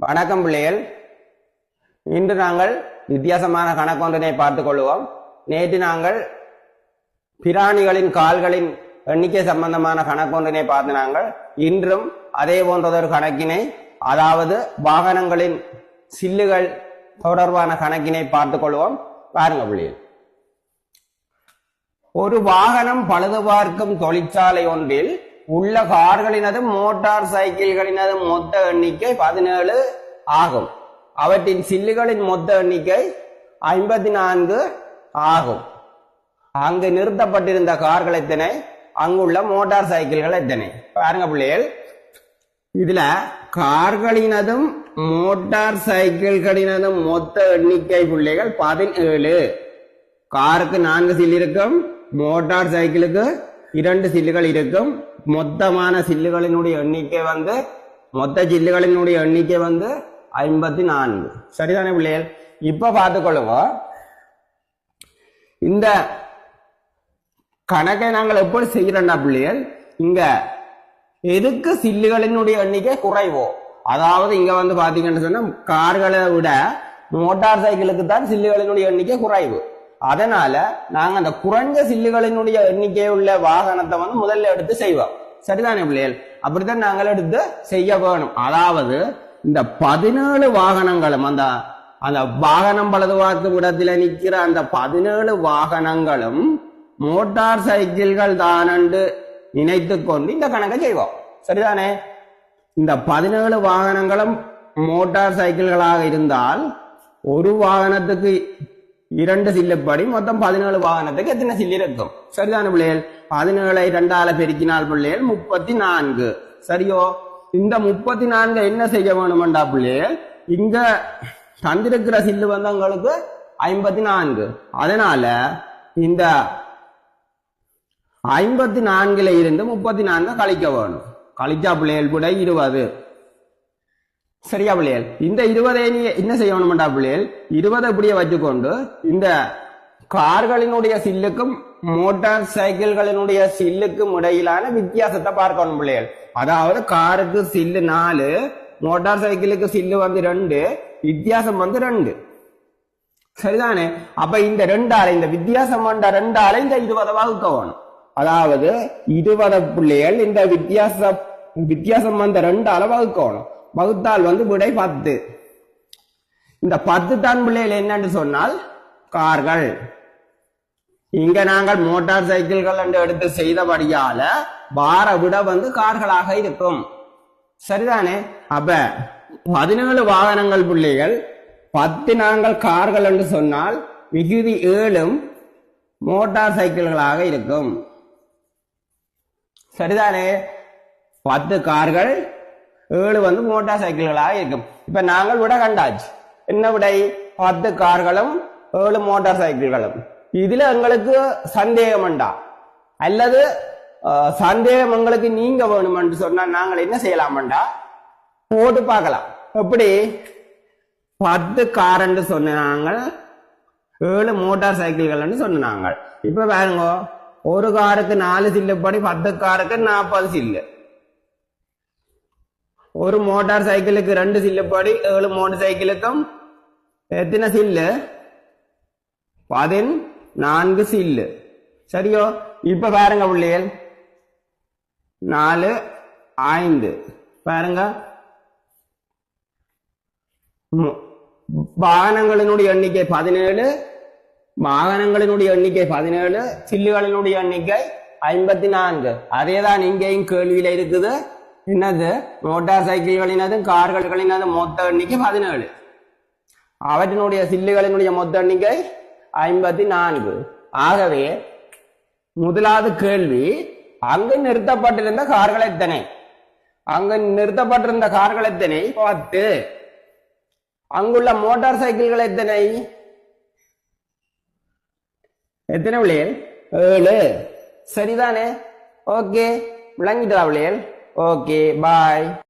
வணக்கம் பிள்ளைகள். இன்று நாங்கள் வித்தியாசமான கணக்கொன்றினை பார்த்துக் கொள்வோம். நேற்று நாங்கள் பிராணிகளின் கால்களின் எண்ணிக்கை சம்பந்தமான கணக்கொன்றினை பார்த்து நாங்கள் இன்றும் அதே போன்றதொரு கணக்கினை அதாவது வாகனங்களின் சில்லுகள் தொடர்பான கணக்கினை பார்த்துக் கொள்வோம். பாருங்க பிள்ளைகள். ஒரு வாகனம் பழுது பார்க்கும் தொழிற்சாலை ஒன்றில் உள்ள கார்களினதும் மோட்டார் சைக்கிள்களினதும் மொத்த எண்ணிக்கை பதினேழு ஆகும். அவற்றின் சில்லுகளின் மொத்த எண்ணிக்கை ஐம்பத்தி நான்கு ஆகும். அங்கு நிறுத்தப்பட்டிருந்த கார்கள் எத்தனை? அங்குள்ள மோட்டார் சைக்கிள்கள் எத்தனை? பாருங்க பிள்ளைகள். இதுல கார்களினதும் மோட்டார் சைக்கிள்களினதும் மொத்த எண்ணிக்கை பிள்ளைகள் பதினேழு. காருக்கு நான்கு சில் இருக்கும் மோட்டார் சைக்கிளுக்கு இரண்டு சில்லுகள் இருக்கும். மொத்தமான சில்லுகளினுடைய எண்ணிக்கை வந்து மொத்த சில்லுகளினுடைய எண்ணிக்கை வந்து ஐம்பத்தி நான்கு சரிதானே பிள்ளைகள்? இப்ப பார்த்துக்கொள்ளுங்க. இந்த கணக்கை நாங்கள் எப்படி செய்யறோம்னா பிள்ளைகள் இங்க எதுக்கு சில்லுகளினுடைய எண்ணிக்கை குறைவோ? அதாவது இங்க வந்து பாத்தீங்கன்னு சொன்னா கார்களை விட மோட்டார் சைக்கிளுக்கு தான் சில்லுகளினுடைய எண்ணிக்கை குறைவு. அதனால நாங்க அந்த குறைஞ்ச சில்லுகளினுடைய எண்ணிக்கை உள்ள வாகனத்தை வந்து முதல்ல எடுத்து செய்வோம். சரிதானே பிள்ளைகள்? அப்படித்தான் நாங்கள் எடுத்து செய்ய வேணும். அதாவது இந்த பதினேழு வாகனங்களும் அந்த அந்த வாகனம் பழுதுவாக்கும் இடத்துல நிற்கிற அந்த பதினேழு வாகனங்களும் மோட்டார் சைக்கிள்கள் தானண்டு நினைத்து கொண்டு இந்த கணக்கை செய்வோம். சரிதானே? இந்த பதினேழு வாகனங்களும் மோட்டார் சைக்கிள்களாக இருந்தால் ஒரு வாகனத்துக்கு இரண்டு சில்லுப்படி மொத்தம் பதினேழு வாகனத்துக்கு எத்தனை சில்லு இருக்கும்? சரிதான பிள்ளைகள்? பதினேழை ரெண்டால பெருக்கினால் பிள்ளைகள் முப்பத்தி நான்கு சரியோ? இந்த முப்பத்தி நான்கு என்ன செய்ய வேணுமெண்டா பிள்ளைகள்? இங்க தந்திருக்கிற சில்லு வந்து உங்களுக்கு ஐம்பத்தி நான்கு அதனால இந்த ஐம்பத்தி நான்குல இருந்து முப்பத்தி நான்கு கழிக்க வேணும். கழிச்சா பிள்ளைகள் கூட இருபது. சரியா பிள்ளைகள் இந்த இருபதை நீ என்ன செய்யணும்டா பிள்ளைகள் இருபதை இப்படியே வச்சுக்கொண்டு இந்த கார்களினுடைய சில்லுக்கும் மோட்டார் சைக்கிள்களினுடைய சில்லுக்கும் இடையிலான வித்தியாசத்தை பார்க்கணும் பிள்ளைகள் அதாவது காருக்கு சில்லு நாலு மோட்டார் சைக்கிளுக்கு சில்லு வந்து ரெண்டு வித்தியாசம் வந்து ரெண்டு. சரிதானே? அப்ப இந்த ரெண்டால இந்த வித்தியாசம் வந்த ரெண்டால இந்த இருபதை வகுக்க வேணும். அதாவது இருபது பிள்ளைகள் இந்த வித்தியாச வித்தியாசம் வந்த ரெண்டால வகுக்கணும் வகுத்தால் வந்து விடை பத்து. இந்த பத்து தான் பிள்ளைகள் என்னன்னு சொன்னால் கார்கள். இங்க நாங்கள் மோட்டார் சைக்கிள்கள் என்று எடுத்து செய்தபடியால வார விட வந்து கார்களாக இருக்கும். சரிதானே? அப்ப பதினேழு வாகனங்கள் பிள்ளைகள் பத்து நாங்கள் கார்கள் என்று சொன்னால் மிகுதி ஏழும் மோட்டார் சைக்கிள்களாக இருக்கும். சரிதானே? பத்து கார்கள் ஏழு வந்து மோட்டார் சைக்கிள்களாக இருக்கும். இப்ப நாங்கள் விட கண்டாச்சு. என்ன விடை? பத்து கார்களும் ஏழு மோட்டார் சைக்கிள்களும் இதுல எங்களுக்கு சந்தேகம் உண்டா? அல்லது சந்தேகம் எங்களுக்கு நீங்க வேணுமென்று சொன்னா நாங்கள் என்ன செய்யலாமண்டா போட்டு பார்க்கலாம். எப்படி? பத்து காரன்னு சொன்னாங்க ஏழு மோட்டார் சைக்கிள்கள்னு சொன்னாங்க இப்ப பாருங்க ஒரு காருக்கு நாலு சில்லுப்படி பத்து காருக்கு நாற்பது சில்லு. ஒரு மோட்டார் சைக்கிளுக்கு ரெண்டு சில்லுப்படி ஏழு மோட்டார் சைக்கிளுக்கும் எத்தனை சில்லு? பதின் நான்கு சில்லு. சரியோ? இப்ப பாருங்க பிள்ளைகள் நாலு ஐந்து. பாருங்க. வாகனங்களினுடைய எண்ணிக்கை பதினேழு வாகனங்களினுடைய எண்ணிக்கை பதினேழு சில்லுகளினுடைய எண்ணிக்கை ஐம்பத்தி நான்கு. அதேதான் இங்கேயும் கேள்வியில இருக்குது. என்னது? மோட்டார் சைக்கிள்களினதும் கார்களினதும் மொத்த எண்ணிக்கை பதினேழு. அவற்றினுடைய சில்லுகளினுடைய மொத்த எண்ணிக்கை ஐம்பத்தி நான்கு ஆகவே முதலாவது கேள்வி அங்கு நிறுத்தப்பட்டிருந்த கார்கள் எத்தனை? அங்கு நிறுத்தப்பட்டிருந்த கார்கள் எத்தனை? பத்து. அங்குள்ள மோட்டார் சைக்கிள்கள் எத்தனை? எத்தனை விளையல் ஏழு. சரிதானே? ஓகே. விளங்கிட்டா விளையல் ஓகே பாய்